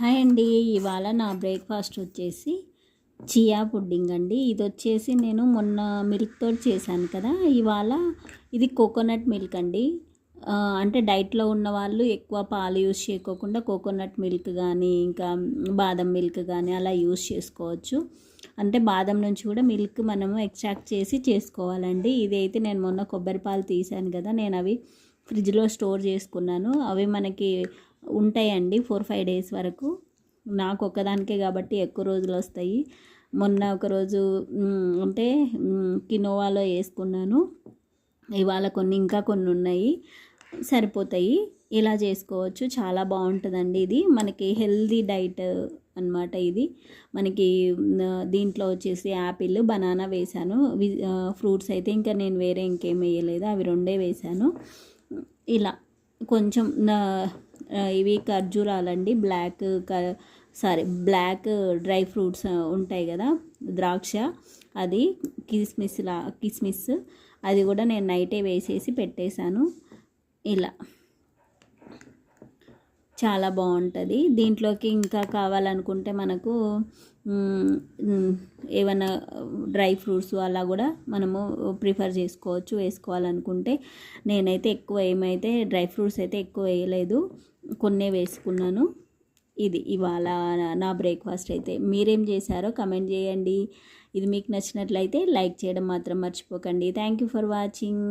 Hi అండి. ఇవాళ నా బ్రేక్ఫాస్ట్ వచ్చేసి చియా పుడ్డింగ్ అండి. ఇది వచ్చేసి నేను మొన్న మిల్క్తో చేశాను కదా. ఇవాళ ఇది కోకోనట్ మిల్క్ అండి. అంటే డైట్లో ఉన్న వాళ్ళు ఎక్కువ పాలు యూస్ చేయకోకుండా కోకోనట్ మిల్క్ కానీ ఇంకా బాదం మిల్క్ కానీ అలా యూస్ చేసుకోవచ్చు. అంటే బాదం నుంచి కూడా మిల్క్ మనము ఎక్స్ట్రాక్ట్ చేసి చేసుకోవాలండి. ఇదైతే నేను మొన్న కొబ్బరి పాలు తీసాను కదా. నేను అవి ఫ్రిడ్జ్లో స్టోర్ చేసుకున్నాను. అవి మనకి ఉంటాయండి ఫోర్ ఫైవ్ డేస్ వరకు. నాకు ఒక్కదానికే కాబట్టి ఎక్కువ రోజులు వస్తాయి. మొన్న ఒకరోజు అంటే కినోవాలో వేసుకున్నాను. ఇవాళ కొన్ని ఇంకా కొన్ని ఉన్నాయి. సరిపోతాయి. ఇలా చేసుకోవచ్చు. చాలా బాగుంటుందండి ఇది. మనకి హెల్దీ డైట్ అన్నమాట ఇది. మనకి దీంట్లో వచ్చేసి యాపిల్ బనానా వేసాను ఫ్రూట్స్ అయితే ఇంకా నేను వేరే ఇంకేం వేయలేదు. అవి రెండే వేసాను ఇలా కొంచెం నా- ఇవి ఖర్జూరాలండి. బ్లాక్ క- సారీ బ్లాక్ డ్రై ఫ్రూట్స్ ఉంటాయి కదా ద్రాక్ష. అది కిస్మిస్ లా కిస్మిస్. అది కూడా నేను నైటే వేసేసి పెట్టేశాను. ఇలా. చాలా బాగుంటుంది. దీంట్లోకి ఇంకా కావాలనుకుంటే మనకు ఏమైనా డ్రై ఫ్రూట్స్ అలా కూడా మనము ప్రిఫర్ చేసుకోవచ్చు వేసుకోవాలనుకుంటే. నేనైతే ఎక్కువ ఏమైతే డ్రై ఫ్రూట్స్ అయితే ఎక్కువ వేయలేదు. కొన్నే వేసుకున్నాను. ఇది ఇవాళ నా బ్రేక్ఫాస్ట్ అయితే. మీరేం చేశారో కమెంట్ చేయండి. ఇది మీకు నచ్చినట్లయితే లైక్ చేయడం మాత్రం మర్చిపోకండి. Thank you for watching.